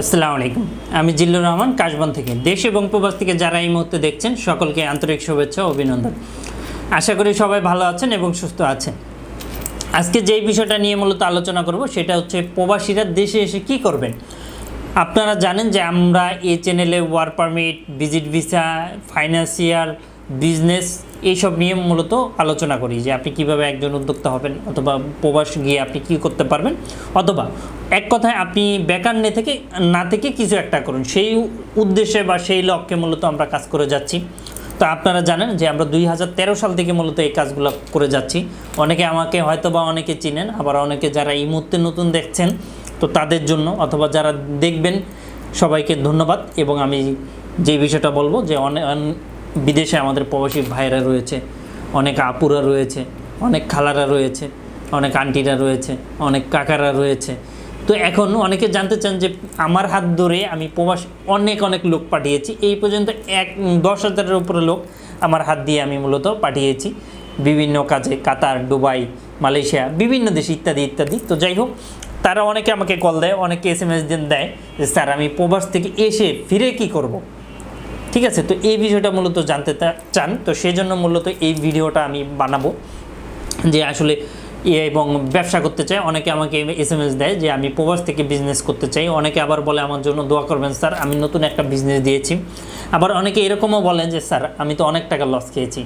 আসসালামু আলাইকুম। আমি জিল্লুর রহমান, কাশবন থেকে। দেশ এবং প্রবাস থেকে যারা এই মুহূর্তে দেখছেন, সকলকে আন্তরিক শুভেচ্ছা অভিনন্দন। আশা করি সবাই ভালো আছেন এবং সুস্থ আছেন। আজকে যেই বিষয়টা নিয়ে মূলত আলোচনা করব, সেটা হচ্ছে প্রবাসীরা দেশে এসে কি করবেন? আপনারা জানেন যে আমরা এই চ্যানেলে work permit, visit visa, financial, business এইসব নিয়ে মূলত আলোচনা করি যে আপনি কীভাবে একজন উদ্যোক্তা হবেন অথবা প্রবাস গিয়ে আপনি কি করতে পারবেন অথবা এক কথায় আপনি বেকার নে থেকে, না থেকে কিছু একটা করুন। সেই উদ্দেশ্যে বা সেই লক্ষ্যে মূলত আমরা কাজ করে যাচ্ছি। তো আপনারা জানেন যে আমরা দুই হাজার তেরো সাল থেকে মূলত এই কাজগুলো করে যাচ্ছি। অনেকে আমাকে হয়তো বা অনেকে চিনেন, আবার অনেকে যারা এই মুহূর্তে নতুন দেখছেন, তো তাদের জন্য অথবা যারা দেখবেন, সবাইকে ধন্যবাদ। এবং আমি যে বিষয়টা বলব যে অনেক বিদেশে আমাদের প্রবাসী ভাইয়েরা রয়েছে, অনেক আপুরা রয়েছে, অনেক খালারা রয়েছে, অনেক আন্টিরা রয়েছে, অনেক কাকারা রয়েছে তো এখন অনেকে জানতে চান যে আমার হাত ধরে আমি প্রবাস অনেক অনেক লোক পাঠিয়েছি। এই পর্যন্ত এক, দশ হাজারের উপরে লোক আমার হাত দিয়ে আমি মূলত পাঠিয়েছি। বিভিন্ন কাজে কাতার, দুবাই, মালয়েশিয়া, বিভিন্ন দেশ ইত্যাদি ইত্যাদি। তো যাই হোক, তারা অনেকে আমাকে কল দেয়, অনেকে এস এম এস দেয় যে, স্যার, আমি প্রবাস থেকে এসে ফিরে কি করব। ঠিক আছে? তো এই বিষয়টা মূলত জানতে চান। তো সেই জন্য মূলত এই ভিডিওটা আমি বানাবো। যে আসলে ইয়ে এবং ব্যবসা করতে চাই অনেকে আমাকে এস এম এস দেয় যে, আমি প্রবাস থেকে বিজনেস করতে চাই। অনেকে আবার বলে, আমার জন্য দোয়া করবেন, স্যার, আমি নতুন একটা বিজনেস দিয়েছি। আবার অনেকে এরকমও বলেন যে, স্যার, আমি তো অনেক টাকা লস খেয়েছি।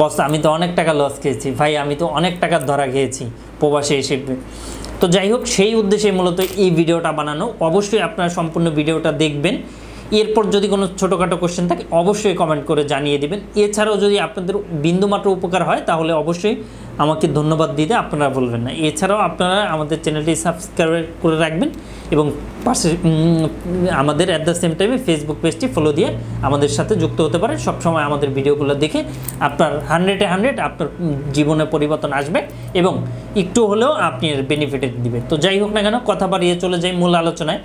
বস, আমি তো অনেক টাকা লস খেয়েছি। ভাই, আমি তো অনেক টাকা ধরা খেয়েছি প্রবাসে এসে। তো যাই হোক, সেই উদ্দেশ্যে মূলত এই ভিডিওটা বানানো। অবশ্যই আপনারা সম্পূর্ণ ভিডিওটা দেখবেন। এরপর যদি কোনো ছোটোখাটো কোশ্চেন থাকে, অবশ্যই কমেন্ট করে জানিয়ে দেবেন। এছাড়াও যদি আপনাদের বিন্দুমাত্র উপকার হয়, তাহলে অবশ্যই আমাকে ধন্যবাদ দিতে আপনারা বলবেন না। এছাড়াও আপনারা আমাদের চ্যানেলটি সাবস্ক্রাইব করে রাখবেন এবং পাশে আমাদের অ্যাট দ্য সেম টাইমে ফেসবুক পেজটি ফলো দিয়ে আমাদের সাথে যুক্ত হতে পারেন। সবসময় আমাদের ভিডিওগুলো দেখে আপনার হান্ড্রেডে হান্ড্রেড আপনার জীবনে পরিবর্তন আসবে এবং একটু হলেও আপনি এর বেনিফিটেড দিবে তো যাই হোক না কেন, কথা বাড়িয়ে চলে যাই মূল আলোচনায়।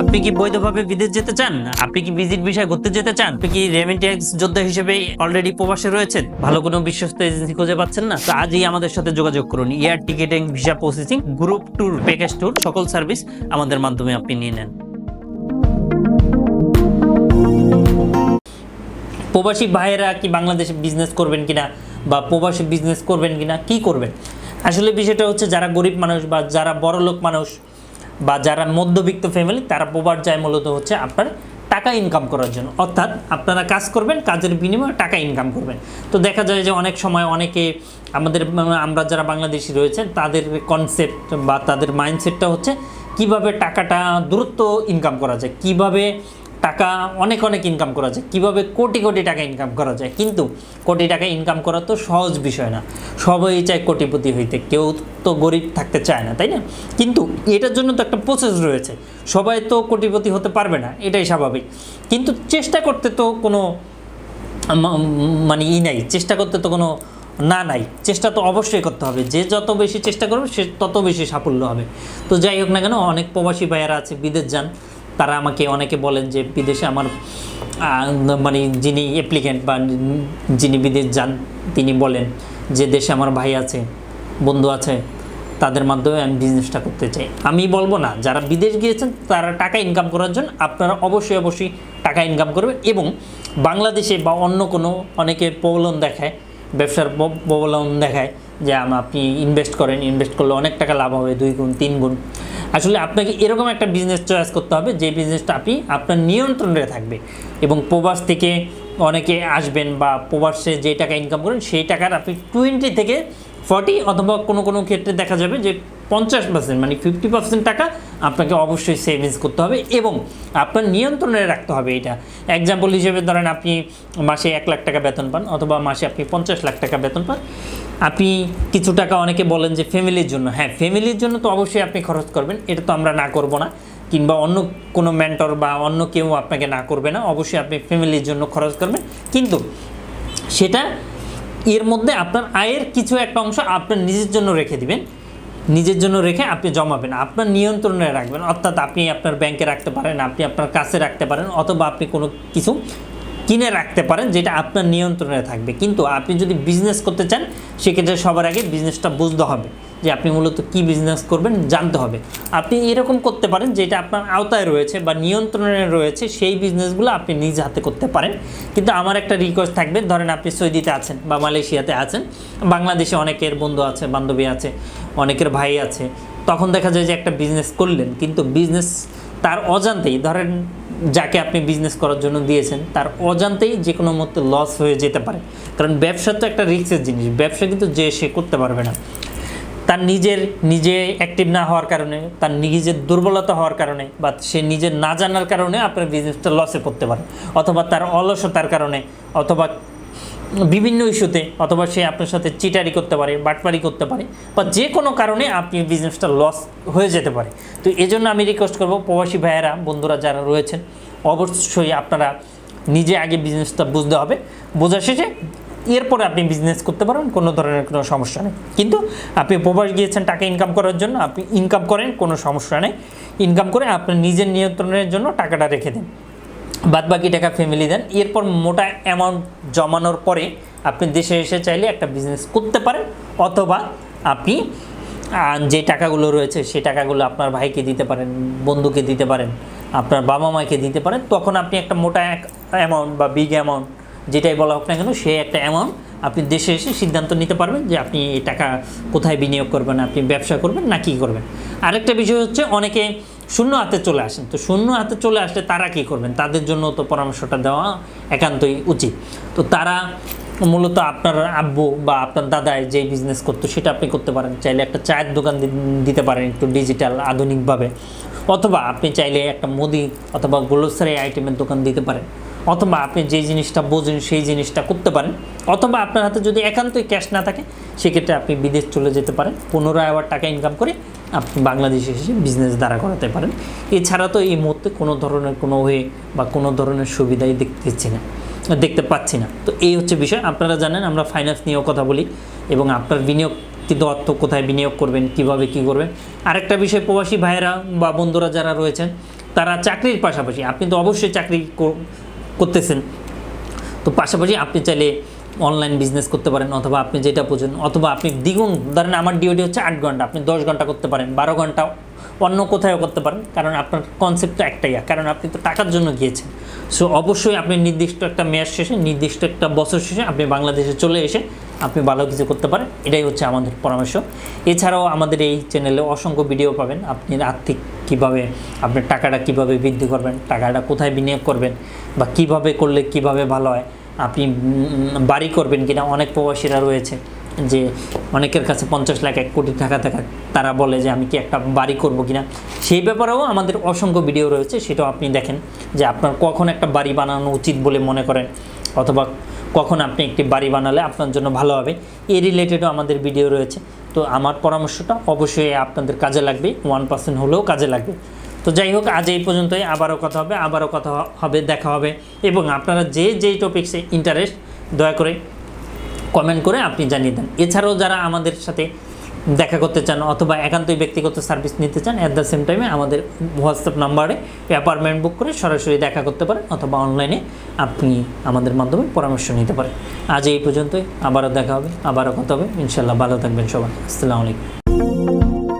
আপনি কি বৈধভাবে বিদেশ যেতে চান? আপনি কি ভিজিট বিষয় ঘুরতে যেতে চান? আপনি কি রেমিটেন্স যোদ্ধা হিসেবে অলরেডি প্রবাসে রয়েছেন? ভালো কোনো বিশ্বস্ত এজেন্সি খুঁজে পাচ্ছেন না? তো আজই আমাদের সাথে যোগাযোগ করুন। Air ticketing, visa processing, group tour package tour, সকল সার্ভিস আমাদের মাধ্যমে আপনি নিয়ে নেন। প্রবাসী ভাইয়েরা কি বাংলাদেশে বিজনেস করবেন কিনা বা প্রবাসী বিজনেস করবেন কিনা, কি করবেন? আসলে বিষয়টা হচ্ছে যারা গরিব মানুষ বা যারা বড়লোক মানুষ বা যারা মধ্যবিত্ত ফ্যামিলি তারা প্রবাস যায় মূলত হচ্ছে আপনার টাকা ইনকাম করার জন্য। অর্থাৎ আপনারা কাজ করবেন, কাজের বিনিময়ে টাকা ইনকাম করবেন। তো দেখা যায় যে অনেক সময় অনেকে আমাদের, আমরা যারা বাংলাদেশি রয়েছেন, তাদের কনসেপ্ট বা তাদের মাইন্ডসেটটা হচ্ছে কীভাবে টাকাটা দ্রুত ইনকাম করা যায়, কীভাবে টাকা অনেক অনেক ইনকাম করা যায়। কীভাবে কোটি কোটি টাকা ইনকাম করা যায়? কিন্তু কোটি টাকা ইনকাম করা তো সহজ বিষয় না। সবাই চায় কোটিপতি হইতে। কেউ তো গরিব থাকতে চায় না, তাই না? কিন্তু এটার জন্য তো একটা প্রসেস রয়েছে। সবাই তো কোটিপতি হতে পারবে না, এটাই স্বাভাবিক। কিন্তু চেষ্টা করতে তো কোনো মানে ই নাই। চেষ্টা করতে তো কোনো না নাই। চেষ্টা তো অবশ্যই করতে হবে। যে যত বেশি চেষ্টা করবে, সে তত বেশি সাফল্য হবে। তো যাই হোক না কেন, অনেক প্রবাসী ভাইয়ারা আছে, বিদেশ যান। তারা আমাকে অনেকে বলেন যে বিদেশে আমার মানে যিনি অ্যাপ্লিক্যান্ট বা যিনি বিদেশ যান, তিনি বলেন যে দেশে আমার ভাই আছে, বন্ধু আছে, তাদের মাধ্যমে আমি বিজনেসটা করতে চাই। আমি বলব না, যারা বিদেশ গিয়েছেন, তারা টাকা ইনকাম করার জন্য আপনারা অবশ্যই অবশ্যই টাকা ইনকাম করবেন এবং বাংলাদেশে বা অন্য কোনো অনেকে প্রবলন দেখায়, ব্যবসার প্রবলন দেখায় যে আপনি ইনভেস্ট করেন ইনভেস্ট করলে অনেক টাকা লাভ হবে, দুই গুণ, তিন গুণ। আসলে আপনাকে এরকম একটা বিজনেস চয়েস করতে হবে, যে বিজনেসটা আপনি আপনার নিয়ন্ত্রণে থাকবে। এবং প্রবাস থেকে অনেকে আসবেন বা প্রবাসে যে টাকা ইনকাম করেন, সেই টাকার আপনি টোয়েন্টি থেকে ফর্টি অথবা কোনো কোনো ক্ষেত্রে দেখা যাবে যে পঞ্চাশ পার্সেন্ট মানে ফিফটি পার্সেন্ট টাকা আপনাকে অবশ্যই সেভিংস করতে হবে এবং আপনার নিয়ন্ত্রণে রাখতে হবে এটা। এক্সাম্পল হিসেবে ধরেন আপনি মাসে এক লাখ টাকা বেতন পান অথবা মাসে আপনি পঞ্চাশ লাখ টাকা বেতন পান। আপনি কিছু টাকা অনেকে বলেন যে ফ্যামিলির জন্য। হ্যাঁ ফ্যামিলির জন্য তো অবশ্যই আপনি খরচ করবেন, এটা তো আমরা না করব না। কিংবা অন্য কোনো মেন্টর বা অন্য কেউ আপনাকে না করবে না, অবশ্যই আপনি ফ্যামিলির জন্য খরচ করবেন। কিন্তু সেটা এর মধ্যে আপনার আয়ের কিছু একটা অংশ আপনার নিজের জন্য রেখে দিবেন। নিজের জন্য রেখে আপনি জমাবেন, আপনার নিয়ন্ত্রণে রাখবেন। অর্থাৎ আপনি আপনার ব্যাংকে রাখতে পারেন, আপনি আপনার কাছে রাখতে পারেন, অথবা আপনি কোনো কিছু কিনে রাখতে পারেন, যেটা আপনার নিয়ন্ত্রণে থাকবে। কিন্তু আপনি যদি বিজনেস করতে চান, সেক্ষেত্রে সবার আগে বিজনেসটা বুঝতে হবে যে আপনি মূলত কি বিজনেস করবেন, জানতে হবে। আপনি এরকম করতে পারেন যেটা আপনার আওতায় রয়েছে বা নিয়ন্ত্রণে রয়েছে, সেই বিজনেসগুলো আপনি নিজ হাতে করতে পারেন। কিন্তু আমার একটা রিকোয়েস্ট থাকবে, ধরেন আপনি সৌদিতে আছেন বা মালয়েশিয়াতে আছেন, বাংলাদেশে অনেকের বন্ধু আছে, বান্ধবী আছে, অনেকের ভাই আছে তখন দেখা যায় যে একটা বিজনেস করলেন, কিন্তু বিজনেস তার অজান্তেই, ধরেন যাকে আপনি বিজনেস করার জন্য দিয়েছেন, তার অজান্তেই যে কোনো মতো লস হয়ে যেতে পারে। কারণ ব্যবসা তো একটা রিস্কের জিনিস, ব্যবসা কিন্তু যে সে করতে পারবে না। তার নিজের, নিজে অ্যাক্টিভ না হওয়ার কারণে, তার নিজের দুর্বলতা হওয়ার কারণে, বা সে নিজের না জানার কারণে আপনার বিজনেসটা লসে পড়তে পারে। অথবা তার অলসতার কারণে, অথবা বিভিন্ন ইস্যুতে অথবা সে আপনার সাথে চিটারি করতে পারে, বাটপারি করতে পারে বা যে কোনো কারণে আপনি বিজনেসটা লস হয়ে যেতে পারে। তো এই জন্য আমি রিকোয়েস্ট করব, প্রবাসী ভাইয়েরা, বন্ধুরা যারা রয়েছেন, অবশ্যই আপনারা নিজে আগে বিজনেসটা বুঝতে হবে। বোঝা শেষে এরপরে আপনি বিজনেস করতে পারেন কোনো ধরনের কোনো সমস্যা নেই। কিন্তু আপনি প্রবাস গিয়েছেন টাকা ইনকাম করার জন্য, আপনি ইনকাম করেন, কোনো সমস্যা নেই। ইনকাম করে আপনার নিজের নিয়ন্ত্রণের জন্য টাকাটা রেখে দিন। বাদ বাকি টাকা ফ্যামিলি দেন। এরপর মোটা অ্যামাউন্ট জমানোর পরে আপনি দেশে এসে চাইলে একটা বিজনেস করতে পারেন, অথবা আপনি যে টাকাগুলো রয়েছে সেই টাকাগুলো আপনার ভাইকে দিতে পারেন, বন্ধুকে দিতে পারেন, আপনার বাবা মাকে দিতে পারেন, তখন আপনি একটা মোটা এক অ্যামাউন্ট বা বিগ অ্যামাউন্ট যেটাই বলা হোক না কেন সে একটা অ্যামাউন্ট আপনি দেশে এসে সিদ্ধান্ত নিতে পারবেন যে আপনি এই টাকা কোথায় বিনিয়োগ করবেন, আপনি ব্যবসা করবেন না কী করবেন। আরেকটা বিষয় হচ্ছে অনেকে শূন্য হাতে চলে আসেন। তো শূন্য হাতে চলে আসলে তারা কি করবেন? তাদের জন্য তো পরামর্শটা দেওয়া একান্তই উচিত। তো তারা মূলত আপনার আব্বু বা আপনার দাদায় যে বিজনেস করতো, সেটা আপনি করতে পারেন। চাইলে একটা চায়ের দোকান দিতে পারেন একটু ডিজিটাল আধুনিকভাবে। অথবা আপনি চাইলে একটা মুদি অথবা গ্লোসারি আইটেমের দোকান দিতে পারেন। অথবা আপনি যে জিনিসটা বোঝেন, সেই জিনিসটা করতে পারেন। অথবা আপনার হাতে যদি একান্তই ক্যাশ না থাকে, সেক্ষেত্রে আপনি বিদেশ চলে যেতে পারেন। পনেরো আবার টাকা ইনকাম করে আপনি বাংলাদেশে এসে বিজনেস দাঁড়া করাতে পারেন। এছাড়া তো এই মুহূর্তে কোনো ধরনের কোনো ওয়ে বা কোনো ধরনের সুবিধাই দেখতেছি না, দেখতে পাচ্ছি না। তো এই হচ্ছে বিষয়। আপনারা জানেন, আমরা ফাইন্যান্স নিয়েও কথা বলি এবং আপনার বিনিয়োগ কিন্তু অর্থ কোথায় বিনিয়োগ করবেন, কীভাবে কি করবেন। আরেকটা বিষয়, প্রবাসী ভাইয়েরা বা বন্ধুরা যারা রয়েছেন, তারা চাকরির পাশাপাশি, আপনি তো অবশ্যই চাকরি কর- করতেছেন তো পাশাপাশি আপনি চাইলে অনলাইন বিজনেস করতে পারেন অথবা আপনি যেটা বোঝেন, অথবা আপনি দ্বিগুণ, ধরেন আমার ডিউটি হচ্ছে আট ঘণ্টা, আপনি দশ ঘণ্টা করতে পারেন, বারো ঘণ্টা অন্য কোথাও করতে পারেন, কারণ আপনার কনসেপ্টটা একটাই, কারণ আপনি তো টাকার জন্য গিয়েছেন। সো অবশ্যই আপনি নির্দিষ্ট একটা মেয়াদ শেষে, নির্দিষ্ট একটা বছর শেষে আপনি বাংলাদেশে চলে এসে আপনি ভালো কিছু করতে পারেন, এটাই হচ্ছে আমাদের পরামর্শ। এছাড়াও আমাদের এই চ্যানেলে অসংখ্য ভিডিও পাবেন, আপনি আর্থিক কীভাবে আপনার টাকাটা কীভাবে বৃদ্ধি করবেন, টাকাটা কোথায় বিনিয়োগ করবেন, বা কীভাবে করলে কীভাবে ভালো হয় আপনি বাড়ি করবেন কিনা? অনেক প্রবাসীরা রয়েছে যে অনেকের কাছে পঞ্চাশ লাখ, এক কোটি টাকা থাকা তারা বলে যে আমি কি একটা বাড়ি করব কিনা? সেই ব্যাপারেও আমাদের অসংখ্য ভিডিও রয়েছে, সেটাও আপনি দেখেন যে আপনার কখন একটা বাড়ি বানানো উচিত বলে মনে করেন অথবা কখন আপনি একটি বাড়ি বানালে আপনার জন্য ভালো হবে। এই রিলেটেডও আমাদের ভিডিও রয়েছে। তো আমার পরামর্শটা অবশ্যই আপনাদের কাজে লাগবে, ওয়ান পার্সেন্ট হলেও কাজে লাগবে। তো যাই হোক, আজ এই পর্যন্তই। আবারও কথা হবে, আবারও কথা হবে, দেখা হবে। এবং আপনারা যে যেই টপিক্সে ইন্টারেস্ট দয়া করে কমেন্ট করে আপনি জানিয়ে দেন। এছাড়াও যারা আমাদের সাথে দেখা করতে চান অথবা একান্তই ব্যক্তিগত সার্ভিস নিতে চান অ্যাট দ্য সেম টাইমে আমাদের হোয়াটসঅ্যাপ নাম্বারে অ্যাপার্টমেন্ট বুক করে সরাসরি দেখা করতে পারেন অথবা অনলাইনে আপনি আমাদের মাধ্যমে পরামর্শ নিতে পারেন। আজ এই পর্যন্তই। আবারও দেখা হবে, আবারও কথা হবে। ইনশাল্লাহ ভালো থাকবেন সবাই। আসসালামু আলাইকুম।